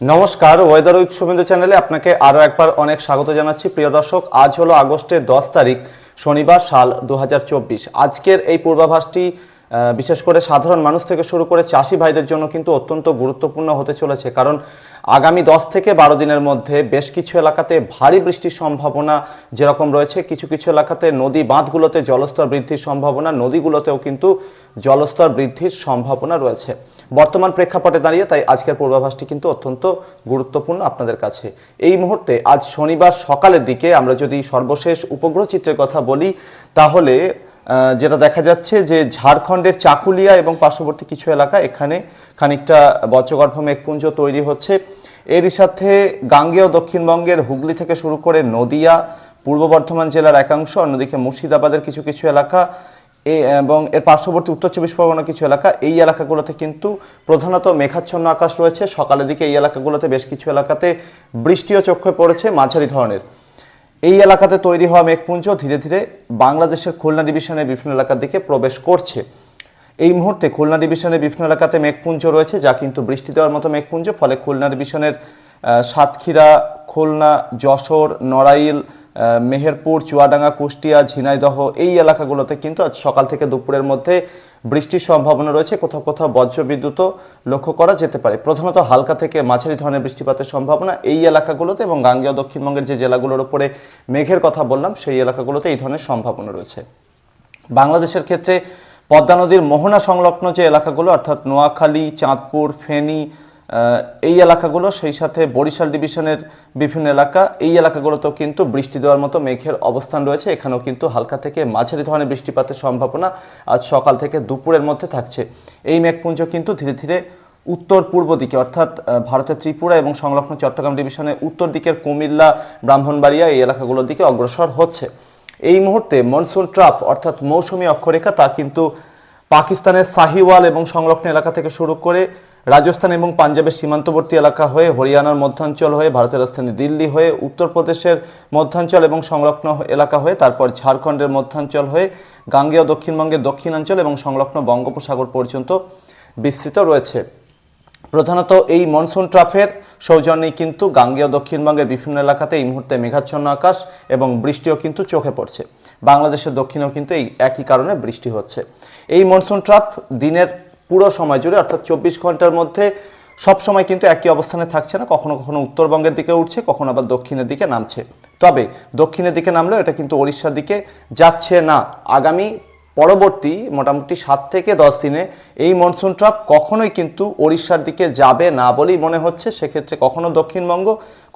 নমস্কার weather with Suvendu চ্যানেলে আপনাকে আরও একবার অনেক স্বাগত জানাচ্ছি। প্রিয় দর্শক, আজ হলো আগস্টের দশ তারিখ, শনিবার, সাল দু হাজার চব্বিশ। আজকের এই পূর্বাভাসটি বিশেষ করে সাধারণ মানুষ থেকে শুরু করে চাষি ভাইদের জন্য কিন্তু অত্যন্ত গুরুত্বপূর্ণ হতে চলেছে। কারণ আগামী দশ থেকে বারো দিনের মধ্যে বেশ কিছু এলাকাতে ভারী বৃষ্টির সম্ভাবনা যেরকম রয়েছে, কিছু কিছু এলাকাতে নদী বাঁধগুলোতে জলস্তর বৃদ্ধির সম্ভাবনা, নদীগুলোতেও কিন্তু জলস্তর বৃদ্ধির সম্ভাবনা রয়েছে। বর্তমান প্রেক্ষাপটে দাঁড়িয়ে তাই আজকের পূর্বাভাসটি কিন্তু অত্যন্ত গুরুত্বপূর্ণ আপনাদের কাছে। এই মুহূর্তে আজ শনিবার সকালের দিকে আমরা যদি সর্বশেষ উপগ্রহ চিত্রের কথা বলি, তাহলে যেটা দেখা যাচ্ছে যে ঝাড়খণ্ডের চাকুলিয়া এবং পার্শ্ববর্তী কিছু এলাকা এখানে খানিকটা বজ্রগর্ভ মেঘপুঞ্জ তৈরি হচ্ছে। এরই সাথে গাঙ্গেয় দক্ষিণবঙ্গের হুগলি থেকে শুরু করে নদিয়া, পূর্ব বর্ধমান জেলার একাংশ, অন্যদিকে মুর্শিদাবাদের কিছু কিছু এলাকা এবং এর পার্শ্ববর্তী উত্তর চব্বিশ পরগনা কিছু এলাকা, এই এলাকাগুলোতে কিন্তু প্রধানত মেঘাচ্ছন্ন আকাশ রয়েছে। সকালের দিকে এই এলাকাগুলোতে বেশ কিছু এলাকাতে বৃষ্টিও চক্ষে পড়েছে মাঝারি ধরনের। এই এলাকাতে তৈরি হওয়া মেঘপুঞ্জ ধীরে ধীরে বাংলাদেশের খুলনা ডিভিশনের বিভিন্ন এলাকার দিকে প্রবেশ করছে। এই মুহূর্তে খুলনা ডিভিশনের বিভিন্ন এলাকাতে মেঘপুঞ্জ রয়েছে, যা কিন্তু বৃষ্টি দেওয়ার মতো মেঘপুঞ্জ, ফলে খুলনা ডিভিশনের সাতক্ষীরা, খুলনা, যশোর, নড়াইল মেহেরপুর, চুয়াডাঙ্গা, কুষ্টিয়া, ঝিনাইদহ এই এলাকাগুলোতে কিন্তু আজ সকাল থেকে দুপুরের মধ্যে বৃষ্টির সম্ভাবনা রয়েছে। কোথাও কোথাও বজ্রবিদ্যুৎও লক্ষ্য করা যেতে পারে। প্রধানত হালকা থেকে মাঝারি ধরনের বৃষ্টিপাতের সম্ভাবনা এই এলাকাগুলোতে এবং গাঙ্গেয় দক্ষিণবঙ্গের যে জেলাগুলোর উপরে মেঘের কথা বললাম, সেই এলাকাগুলোতে এই ধরনের সম্ভাবনা রয়েছে। বাংলাদেশের ক্ষেত্রে পদ্মা নদীর মোহনা সংলগ্ন যে এলাকাগুলো, অর্থাৎ নোয়াখালী, চাঁদপুর, ফেনী এই এলাকাগুলো, সেই সাথে বরিশাল ডিভিশনের বিভিন্ন এলাকা, এই এলাকাগুলোতেও কিন্তু বৃষ্টি দেওয়ার মতো মেঘের অবস্থান রয়েছে। এখানেও কিন্তু হালকা থেকে মাঝারি ধরনের বৃষ্টিপাতের সম্ভাবনা আজ সকাল থেকে দুপুরের মধ্যে থাকছে। এই মেঘপুঞ্জ কিন্তু ধীরে ধীরে উত্তর পূর্ব দিকে, অর্থাৎ ভারতের ত্রিপুরা এবং সংলগ্ন চট্টগ্রাম ডিভিশনের উত্তর দিকের কুমিল্লা, ব্রাহ্মণবাড়িয়া এই এলাকাগুলোর দিকে অগ্রসর হচ্ছে। এই মুহূর্তে মনসুন ট্রাপ, অর্থাৎ মৌসুমী অক্ষরেখা, তা কিন্তু পাকিস্তানের সাহিওয়াল এবং সংলগ্ন এলাকা থেকে শুরু করে রাজস্থান এবং পাঞ্জাবের সীমান্তবর্তী এলাকা হয়ে হরিয়ানার মধ্যাঞ্চল হয়ে ভারতের রাজধানী দিল্লি হয়ে উত্তরপ্রদেশের মধ্যাঞ্চল এবং সংলগ্ন এলাকা হয়ে, তারপর ঝাড়খণ্ডের মধ্যাঞ্চল হয়ে গাঙ্গেয় দক্ষিণবঙ্গের দক্ষিণাঞ্চল এবং সংলগ্ন বঙ্গোপসাগর পর্যন্ত বিস্তৃত রয়েছে। প্রধানত এই মনসুন ট্রাফের সৌজন্যেই কিন্তু গাঙ্গেয় দক্ষিণবঙ্গের বিভিন্ন এলাকাতে এই মুহূর্তে মেঘাচ্ছন্ন আকাশ এবং বৃষ্টিও কিন্তু চোখে পড়ছে। বাংলাদেশের দক্ষিণেও কিন্তু এই একই কারণে বৃষ্টি হচ্ছে। এই মনসুন ট্রাফ দিনের পুরো সময় জুড়ে, অর্থাৎ চব্বিশ ঘণ্টার মধ্যে সব সময় কিন্তু একই অবস্থানে থাকছে না, কখনো কখনো উত্তরবঙ্গের দিকে উঠছে, কখনো আবার দক্ষিণের দিকে নামছে। তবে দক্ষিণের দিকে নামলেও এটা কিন্তু ওড়িশার দিকে যাচ্ছে না। আগামী পরবর্তী মোটামুটি সাত থেকে দশ দিনে এই মনসুন ট্রাপ কখনোই কিন্তু ওড়িশার দিকে যাবে না বলেই মনে হচ্ছে। সেক্ষেত্রে কখনো দক্ষিণবঙ্গ,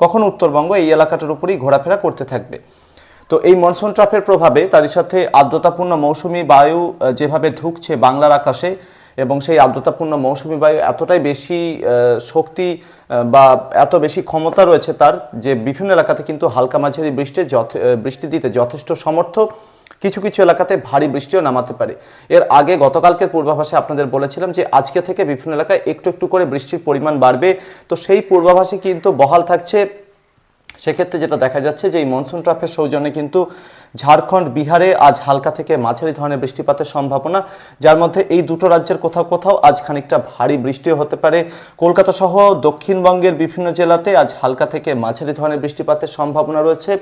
কখনো উত্তরবঙ্গ এই এলাকাটার উপরেই ঘোরাফেরা করতে থাকবে। তো এই মনসুন ট্রাফের প্রভাবে তারই সাথে আর্দ্রতাপূর্ণ মৌসুমি বায়ু যেভাবে ঢুকছে বাংলার আকাশে এবং সেই আর্দ্রতাপূর্ণ মৌসুমি বায়ু এতটাই বেশি শক্তি বা এত বেশি ক্ষমতা রয়েছে তার যে বিভিন্ন এলাকাতে কিন্তু হালকা মাঝারি বৃষ্টির বৃষ্টি দিতে যথেষ্ট সমর্থ। কিছু কিছু এলাকাতে ভারী বৃষ্টিও নামাতে পারে। এর আগে গতকালকের পূর্বাভাসে আপনাদের বলেছিলাম যে আজকে থেকে বিভিন্ন এলাকায় একটু একটু করে বৃষ্টির পরিমাণ বাড়বে। তো সেই পূর্বাভাসে কিন্তু বহাল থাকছে সেক্ষেত্রে যেটা দেখা যাচ্ছে যে এই মনসুন ট্রাফের সৌজন্যে কিন্তু ঝাড়খণ্ড, বিহারে আজ হালকা থেকে মাঝারি ধরনের বৃষ্টিপাতের সম্ভাবনা, যার মধ্যে এই দুটো রাজ্যের কোথাও কোথাও আজ খানিকটা ভারী বৃষ্টিও হতে পারে। কলকাতা সহ দক্ষিণবঙ্গের বিভিন্ন জেলাতে আজ হালকা থেকে মাঝারি ধরনের বৃষ্টিপাতের সম্ভাবনা রয়েছে।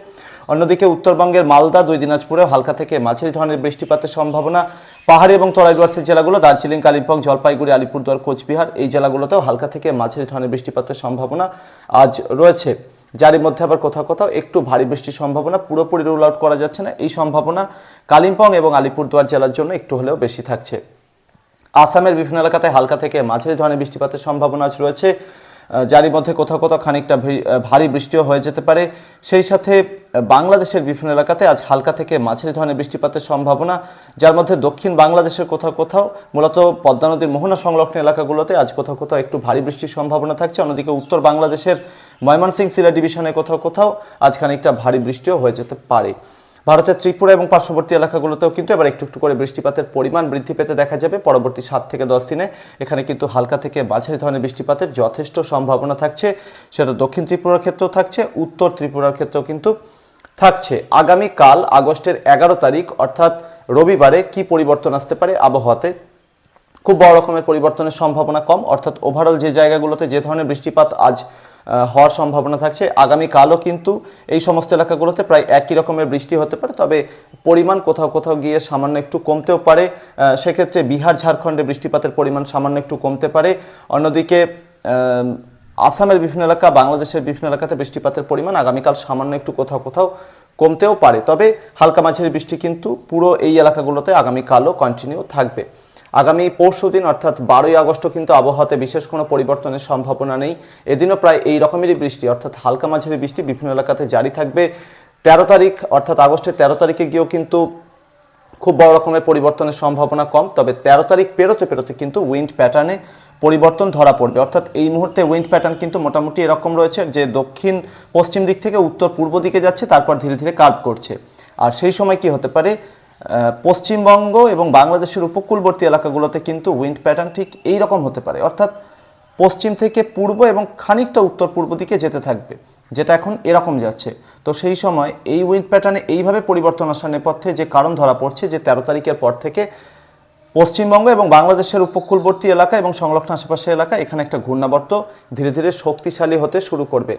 অন্যদিকে উত্তরবঙ্গের মালদা, দুই দিনাজপুরেও হালকা থেকে মাঝারি ধরনের বৃষ্টিপাতের সম্ভাবনা। পাহাড়ি এবং তরাই ডুয়ার্সের জেলাগুলো দার্জিলিং, কালিম্পং, জলপাইগুড়ি, আলিপুরদুয়ার, কোচবিহার, এই জেলাগুলোতেও হালকা থেকে মাঝারি ধরনের বৃষ্টিপাতের সম্ভাবনা আজ রয়েছে। যারই মধ্যে আবার কোথাও কোথাও একটু ভারী বৃষ্টির সম্ভাবনা, পুরোপুরি রোল আউট করা যাচ্ছে না। এই সম্ভাবনা কালিম্পং এবং আলিপুরদুয়ার জেলার জন্য একটু হলেও বেশি থাকছে। আসামের বিভিন্ন এলাকাতে হালকা থেকে মাঝারি ধরনের বৃষ্টিপাতের সম্ভাবনা রয়েছে। যারই মধ্যে কোথাও কোথাও খানিকটা ভারী বৃষ্টিও হয়ে যেতে পারে। সেই সাথে বাংলাদেশের বিভিন্ন এলাকাতে আজ হালকা থেকে মাঝারি ধরনের বৃষ্টিপাতের সম্ভাবনা, যার মধ্যে দক্ষিণ বাংলাদেশের কোথাও কোথাও, মূলত পদ্মা নদীর মোহনা সংলগ্ন এলাকাগুলোতে আজ কোথাও কোথাও একটু ভারী বৃষ্টির সম্ভাবনা থাকছে। অন্যদিকে উত্তর বাংলাদেশের ময়মনসিংহ সিলেট ডিভিশনে কোথাও কোথাও আজ খানিকটা ভারী বৃষ্টিও হয়ে যেতে পারে। ভারতের ত্রিপুরা এবং পার্শ্ববর্তী এলাকাগুলোতেও কিন্তু এবার একটু একটু করে বৃষ্টিপাতের পরিমাণ বৃদ্ধি পেতে দেখা যাবে। পরবর্তী সাত থেকে দশ দিনে এখানে কিন্তু হালকা থেকে মাঝারি ধরনের বৃষ্টিপাতের যথেষ্ট সম্ভাবনা থাকছে। সেটা দক্ষিণ ত্রিপুরার ক্ষেত্রেও থাকছে, উত্তর ত্রিপুরার ক্ষেত্রেও কিন্তু থাকছে। আগামীকাল আগস্টের এগারো তারিখ, অর্থাৎ রবিবারে কি পরিবর্তন আসতে পারে আবহাওয়াতে? খুব বড় রকমের পরিবর্তনের সম্ভাবনা কম, অর্থাৎ ওভারঅল যে জায়গাগুলোতে যে ধরনের বৃষ্টিপাত আজ হওয়ার সম্ভাবনা থাকছে। আগামীকালও কিন্তু এই সমস্ত এলাকাগুলোতে প্রায় একই রকমের বৃষ্টি হতে পারে, তবে পরিমাণ কোথাও কোথাও গিয়ে সামান্য একটু কমতেও পারে। সেক্ষেত্রে বিহার, ঝাড়খণ্ডে বৃষ্টিপাতের পরিমাণ সামান্য একটু কমতে পারে। অন্যদিকে আসামের বিভিন্ন এলাকা, বাংলাদেশের বিভিন্ন এলাকাতে বৃষ্টিপাতের পরিমাণ আগামীকাল সামান্য একটু কোথাও কোথাও কমতেও পারে। তবে হালকা মাঝারি বৃষ্টি কিন্তু পুরো এই এলাকাগুলোতে আগামীকালও কন্টিনিউ থাকবে। আগামী পরশু দিন, অর্থাৎ বারোই আগস্ট কিন্তু আবহাওয়াতে বিশেষ কোনো পরিবর্তনের সম্ভাবনা নেই। এদিনও প্রায় এই রকমেরই বৃষ্টি, অর্থাৎ হালকা মাঝারি বৃষ্টি বিভিন্ন এলাকাতে জারি থাকবে। তেরো তারিখ, অর্থাৎ আগস্টের তেরো তারিখে গিয়েও কিন্তু খুব বড় রকমের পরিবর্তনের সম্ভাবনা কম, তবে তেরো তারিখ পেরোতে পেরোতে কিন্তু উইন্ড প্যাটার্নে পরিবর্তন ধরা পড়বে। অর্থাৎ এই মুহূর্তে উইন্ড প্যাটার্ন কিন্তু মোটামুটি এরকম রয়েছে যে দক্ষিণ, পশ্চিম দিক থেকে উত্তর পূর্ব দিকে যাচ্ছে, তারপর ধীরে ধীরে কার্ভ করছে। আর সেই সময় কি হতে পারে? পশ্চিমবঙ্গ এবং বাংলাদেশের উপকূলবর্তী এলাকাগুলোতে কিন্তু উইন্ড প্যাটার্ন ঠিক এই রকম হতে পারে। অর্থাৎ পশ্চিম থেকে পূর্ব এবং খানিকটা উত্তর পূর্ব দিকে যেতে থাকবে, যেটা এখন এরকম যাচ্ছে। তো সেই সময় এই উইন্ড প্যাটার্নে এইভাবে পরিবর্তন আসার নেপথ্যে যে কারণ ধরা পড়ছে যে তেরো তারিখের পর থেকে পশ্চিমবঙ্গ এবং বাংলাদেশের উপকূলবর্তী এলাকা এবং সংলগ্ন আশেপাশের এলাকা এখানে একটা ঘূর্ণাবর্ত ধীরে ধীরে শক্তিশালী হতে শুরু করবে।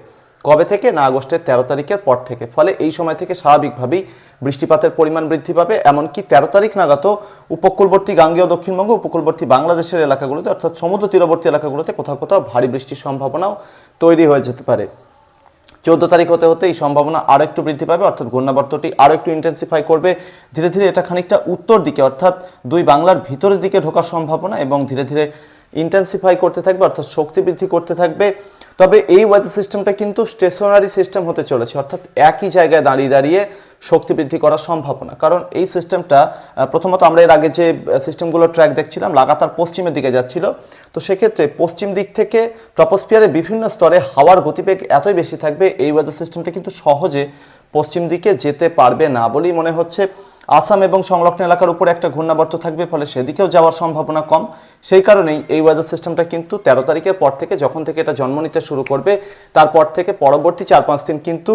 কবে থেকে না আগস্টের তেরো তারিখের পর থেকে? ফলে এই সময় থেকে স্বাভাবিকভাবেই বৃষ্টিপাতের পরিমাণ বৃদ্ধি পাবে, এমনকি তেরো তারিখ নাগাদও উপকূলবর্তী গাঙ্গেয় দক্ষিণবঙ্গ, উপকূলবর্তী বাংলাদেশের এলাকাগুলোতে, অর্থাৎ সমুদ্র তীরবর্তী এলাকাগুলোতে কোথাও কোথাও ভারী বৃষ্টির সম্ভাবনাও তৈরি হয়ে যেতে পারে। চোদ্দ তারিখ হতে হতে এই সম্ভাবনা আরও একটু বৃদ্ধি পাবে, অর্থাৎ ঘূর্ণাবর্তটি আরও একটু ইন্টেন্সিফাই করবে। ধীরে ধীরে এটা খানিকটা উত্তর দিকে, অর্থাৎ দুই বাংলার ভিতরের দিকে ঢোকার সম্ভাবনা এবং ধীরে ধীরে ইন্টেন্সিফাই করতে থাকবে, অর্থাৎ শক্তি বৃদ্ধি করতে থাকবে। তবে এই ওয়েদার সিস্টেমটা কিন্তু স্টেশনারি সিস্টেম হতে চলেছে, অর্থাৎ একই জায়গায় দাঁড়িয়ে দাঁড়িয়ে শক্তি বৃদ্ধি করার সম্ভাবনা কারণ এই সিস্টেমটা প্রথমত আমরা এর আগে যে সিস্টেমগুলো ট্র্যাক দেখছিলাম, লাগাতার পশ্চিমের দিকে যাচ্ছিল। তো সেক্ষেত্রে পশ্চিম দিক থেকে ট্রপোস্ফিয়ারের বিভিন্ন স্তরে হাওয়ার গতিবেগ এতই বেশি থাকবে, এই ওয়েদার সিস্টেমটা কিন্তু সহজে পশ্চিম দিকে যেতে পারবে না বলেই মনে হচ্ছে। আসাম এবং সংলগ্ন এলাকার উপরে একটা ঘূর্ণাবর্ত থাকবে, ফলে সেদিকেও যাওয়ার সম্ভাবনা কম। সেই কারণেই এই ওয়েদার সিস্টেমটা কিন্তু তেরো তারিখের পর থেকে যখন থেকে এটা জন্ম নিতে শুরু করবে, তারপর থেকে পরবর্তী চার পাঁচ দিন কিন্তু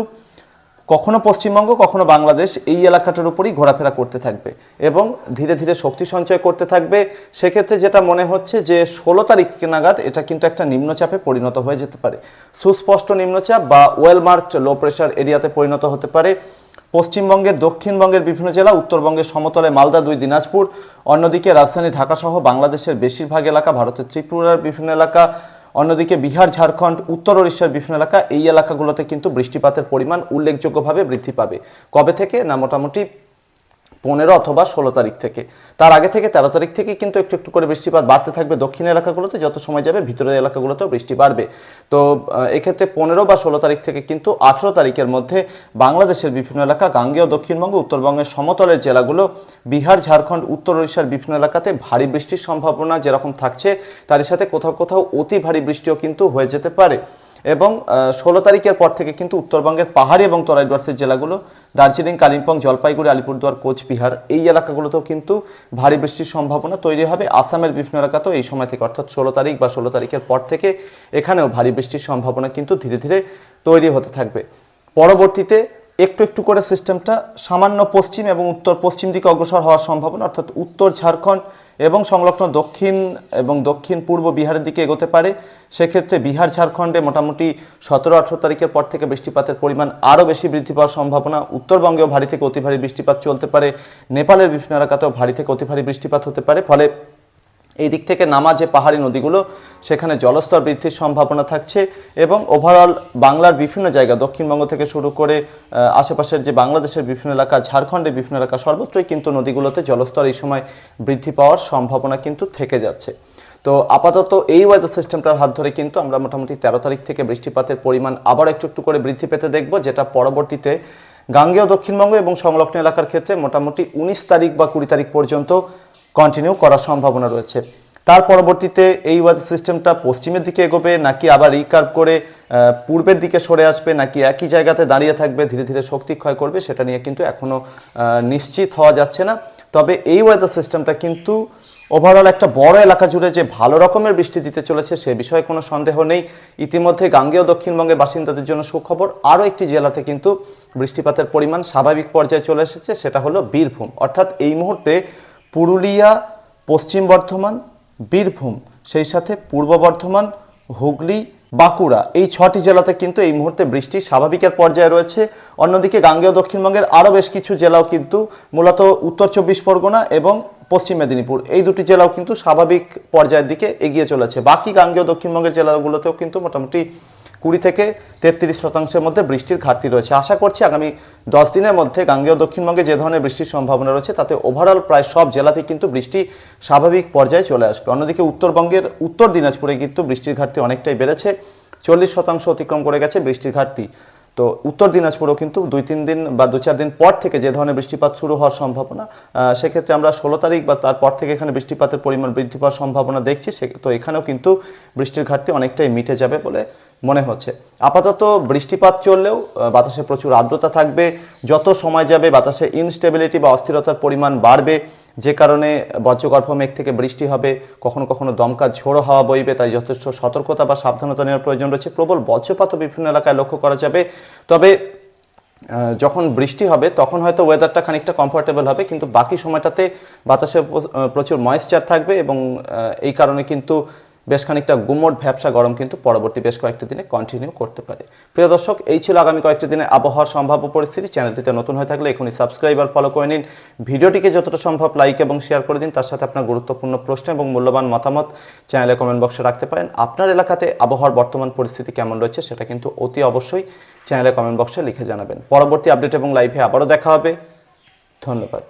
কখনো পশ্চিমবঙ্গ, কখনো বাংলাদেশ এই এলাকাটার উপরই ঘোরাফেরা করতে থাকবে এবং ধীরে ধীরে শক্তি সঞ্চয় করতে থাকবে। সেক্ষেত্রে যেটা মনে হচ্ছে যে ষোলো তারিখ নাগাদ এটা কিন্তু একটা নিম্নচাপে পরিণত হয়ে যেতে পারে। সুস্পষ্ট নিম্নচাপ বা ওয়েল মার্কড লো প্রেশার এরিয়াতে পরিণত হতে পারে। পশ্চিমবঙ্গের, দক্ষিণবঙ্গের বিভিন্ন জেলা, উত্তরবঙ্গের সমতলে মালদা, দুই দিনাজপুর, অন্যদিকে রাজধানী ঢাকা সহ বাংলাদেশের বেশিরভাগ এলাকা, ভারতের ত্রিপুরার বিভিন্ন এলাকা, অন্যদিকে বিহার, ঝাড়খণ্ড, উত্তর ওড়িশার বিভিন্ন এলাকা, এই এলাকাগুলোতে কিন্তু বৃষ্টিপাতের পরিমাণ উল্লেখযোগ্যভাবে বৃদ্ধি পাবে। কবে থেকে? না, মোটামুটি পনেরো অথবা ষোলো তারিখ থেকে। তার আগে থেকে তেরো তারিখ থেকে কিন্তু একটু একটু করে বৃষ্টিপাত বাড়তে থাকবে দক্ষিণ এলাকাগুলোতে, যত সময় যাবে ভিতরের এলাকাগুলোতেও বৃষ্টি বাড়বে। তো এক্ষেত্রে পনেরো বা ষোলো তারিখ থেকে কিন্তু আঠেরো তারিখের মধ্যে বাংলাদেশের বিভিন্ন এলাকা, গাঙ্গেয় দক্ষিণবঙ্গ, উত্তরবঙ্গের সমতলের জেলাগুলো, বিহার, ঝাড়খণ্ড, উত্তর ওড়িশার বিভিন্ন এলাকাতে ভারী বৃষ্টির সম্ভাবনা যেরকম থাকছে তারই সাথে কোথাও কোথাও অতি ভারী বৃষ্টিও কিন্তু হয়ে যেতে পারে। এবং ষোলো তারিখের পর থেকে কিন্তু উত্তরবঙ্গের পাহাড়ি এবং তরাইডোয়ার্সের জেলাগুলো, দার্জিলিং, কালিম্পং, জলপাইগুড়ি, আলিপুরদুয়ার, কোচবিহার, এই এলাকাগুলোতেও কিন্তু ভারী বৃষ্টির সম্ভাবনা তৈরি হবে। আসামের বিভিন্ন এলাকাতেও এই সময় থেকে, অর্থাৎ ষোলো তারিখ বা ষোলো তারিখের পর থেকে এখানেও ভারী বৃষ্টির সম্ভাবনা কিন্তু ধীরে ধীরে তৈরি হতে থাকবে। পরবর্তীতে একটু একটু করে সিস্টেমটা সামান্য পশ্চিম এবং উত্তর পশ্চিম দিকে অগ্রসর হওয়ার সম্ভাবনা, অর্থাৎ উত্তর ঝাড়খণ্ড এবং সংলগ্ন দক্ষিণ এবং দক্ষিণ পূর্ব বিহারের দিকে এগোতে পারে। সেক্ষেত্রে বিহার, ঝাড়খণ্ডে মোটামুটি সতেরো, আঠেরো তারিখের পর থেকে বৃষ্টিপাতের পরিমাণ আরও বেশি বৃদ্ধি পাওয়ার সম্ভাবনা। উত্তরবঙ্গেও ভারী থেকে অতি ভারী বৃষ্টিপাত চলতে পারে। নেপালের বিভিন্ন এলাকাতেও ভারী থেকে অতি ভারী বৃষ্টিপাত হতে পারে। ফলে এই দিক থেকে নামা যে পাহাড়ি নদীগুলো, সেখানে জলস্তর বৃদ্ধির সম্ভাবনা থাকছে এবং ওভারঅল বাংলার বিভিন্ন জায়গা, দক্ষিণবঙ্গ থেকে শুরু করে আশেপাশের যে বাংলাদেশের বিভিন্ন এলাকা, ঝাড়খণ্ডের বিভিন্ন এলাকা, সর্বত্রই কিন্তু নদীগুলোতে জলস্তর এই সময় বৃদ্ধি পাওয়ার সম্ভাবনা কিন্তু থেকে যাচ্ছে। তো আপাতত এই ওয়েদার সিস্টেমটার হাত ধরে কিন্তু আমরা মোটামুটি তেরো তারিখ থেকে বৃষ্টিপাতের পরিমাণ আবার একটু একটু করে বৃদ্ধি পেতে দেখব, যেটা পরবর্তীতে গাঙ্গেয় দক্ষিণবঙ্গ এবং সংলগ্ন এলাকার ক্ষেত্রে মোটামুটি উনিশ তারিখ বা কুড়ি তারিখ পর্যন্ত কন্টিনিউ করার সম্ভাবনা রয়েছে। তার পরবর্তীতে এই ওয়েদার সিস্টেমটা পশ্চিমের দিকে এগোবে নাকি আবার রিকার্ভ করে পূর্বের দিকে সরে আসবে নাকি একই জায়গাতে দাঁড়িয়ে থাকবে ধীরে ধীরে শক্তি ক্ষয় করবে সেটা নিয়ে কিন্তু এখনও আহ, নিশ্চিত হওয়া যাচ্ছে না। তবে এই ওয়েদার সিস্টেমটা কিন্তু ওভারঅল একটা বড় এলাকা জুড়ে যে ভালো রকমের বৃষ্টি দিতে চলেছে সে বিষয়ে কোনো সন্দেহ নেই। ইতিমধ্যে গাঙ্গেয় দক্ষিণবঙ্গের বাসিন্দাদের জন্য সুখবর আরও একটি জেলাতে কিন্তু বৃষ্টিপাতের পরিমাণ স্বাভাবিক পর্যায়ে চলে এসেছে সেটা হলো বীরভূম। অর্থাৎ এই মুহূর্তে পুরুলিয়া, পশ্চিম বর্ধমান, বীরভূম, সেই সাথে পূর্ব বর্ধমান, হুগলি, বাঁকুড়া এই ছটি জেলাতে কিন্তু এই মুহূর্তে বৃষ্টি স্বাভাবিকের পর্যায়ে রয়েছে। অন্যদিকে গাঙ্গেয় দক্ষিণবঙ্গের আরও বেশ কিছু জেলাও কিন্তু মূলত উত্তর চব্বিশ পরগনা এবং পশ্চিম মেদিনীপুর এই দুটি জেলাও কিন্তু স্বাভাবিক পর্যায়ের দিকে এগিয়ে চলেছে। বাকি গাঙ্গেয় দক্ষিণবঙ্গের জেলাগুলোতেও কিন্তু মোটামুটি কুড়ি থেকে তেত্রিশ শতাংশের মধ্যে বৃষ্টির ঘাটতি রয়েছে। আশা করছি আগামী দশ দিনের মধ্যে গাঙ্গেয় দক্ষিণবঙ্গে যে ধরনের বৃষ্টির সম্ভাবনা রয়েছে, তাতে ওভারঅল প্রায় সব জেলাতেই কিন্তু বৃষ্টি স্বাভাবিক পর্যায়ে চলে আসবে। অন্যদিকে উত্তরবঙ্গের উত্তর দিনাজপুরে কিন্তু বৃষ্টির ঘাটতি অনেকটাই বেড়েছে। চল্লিশ শতাংশ অতিক্রম করে গেছে বৃষ্টির ঘাটতি। তো উত্তর দিনাজপুরেও কিন্তু দুই, তিন দিন বা দু, চার দিন পর থেকে যে ধরনের বৃষ্টিপাত শুরু হওয়ার সম্ভাবনা সেক্ষেত্রে আমরা ষোলো তারিখ বা তারপর থেকে এখানে বৃষ্টিপাতের পরিমাণ বৃদ্ধি পাওয়ার সম্ভাবনা দেখছি। সে, তো এখানেও কিন্তু বৃষ্টির ঘাটতি অনেকটাই মিটে যাবে বলে মনে হচ্ছে। আপাতত বৃষ্টিপাত চললেও বাতাসে প্রচুর আর্দ্রতা থাকবে। যত সময় যাবে, বাতাসে ইনস্টেবিলিটি বা অস্থিরতার পরিমাণ বাড়বে। যে কারণে বজ্রগর্ভ মেঘ থেকে বৃষ্টি হবে, কখনো কখনো দমকা ঝোড়ো হাওয়া বইবে, তাই যথেষ্ট সতর্কতা বা সাবধানতা নেওয়ার প্রয়োজন রয়েছে। প্রবল বজ্রপাতও বিভিন্ন এলাকায় লক্ষ্য করা যাবে। তবে যখন বৃষ্টি হবে, তখন হয়তো ওয়েদারটা খানিকটা কমফোর্টেবল হবে, কিন্তু বাকি সময়টাতে বাতাসে প্রচুর ময়েশ্চার থাকবে এবং এই কারণে কিন্তু বেশ খানিকটা গুমোট ভ্যাবসা গরম কিন্তু পরবর্তী বেশ কয়েকটি দিনে কন্টিনিউ করতে পারে। প্রিয় দর্শক, এই ছিল আগামী কয়েকটি দিনে আবহাওয়ার সম্ভাব্য পরিস্থিতি। চ্যানেলটিতে নতুন হয়ে থাকলে এখনই সাবস্ক্রাইব আর ফলো করে নিন। ভিডিওটিকে যতটা সম্ভব লাইক এবং শেয়ার করে দিন, তার সাথে আপনার গুরুত্বপূর্ণ প্রশ্ন এবং মূল্যবান মতামত চ্যানেলে কমেন্ট বক্সে রাখতে পারেন। আপনার এলাকাতে আবহাওয়ার বর্তমান পরিস্থিতি কেমন রয়েছে সেটা কিন্তু অতি অবশ্যই চ্যানেলে কমেন্ট বক্সে লিখে জানাবেন। পরবর্তী আপডেট এবং লাইভে আবারও দেখা হবে। ধন্যবাদ।